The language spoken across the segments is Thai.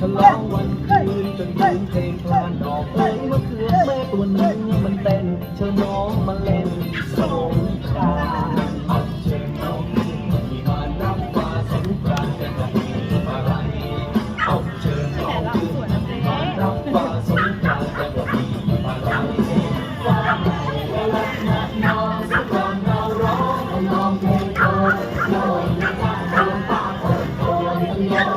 ฉลองวันคืนจนลืมเพลงพลานดอกเอ้ยเมื่อคืนแม่ตัวนึง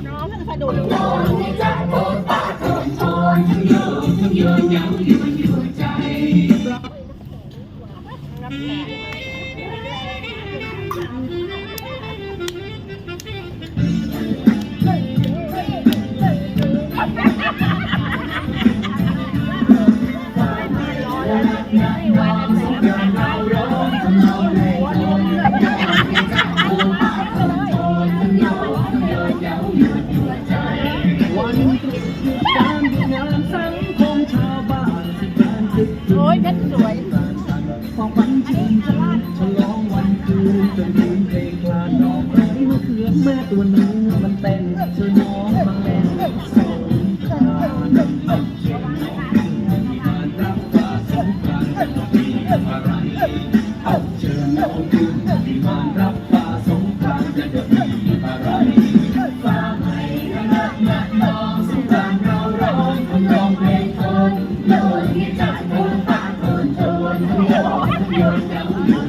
Don't you know I'm gonna find a way to go? นการดงามสังคมชาวบ้านสิบโอ้ยเพชรสวยของวันชื่นชมฉลองวันคืนจนคืนเพลงคลานดอกไม้มะเขือแม่ตัวเนื้อมันเต้นช่ยน้องมาแม่ Yeah.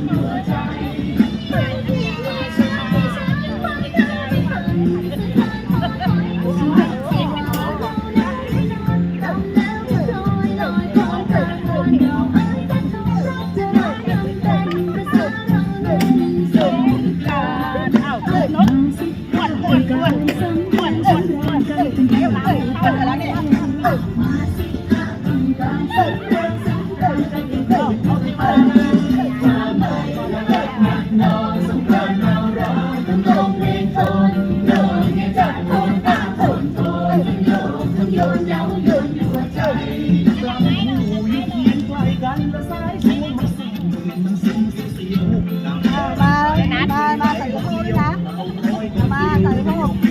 ba ba ba tự hôn đi ta ba tự hôn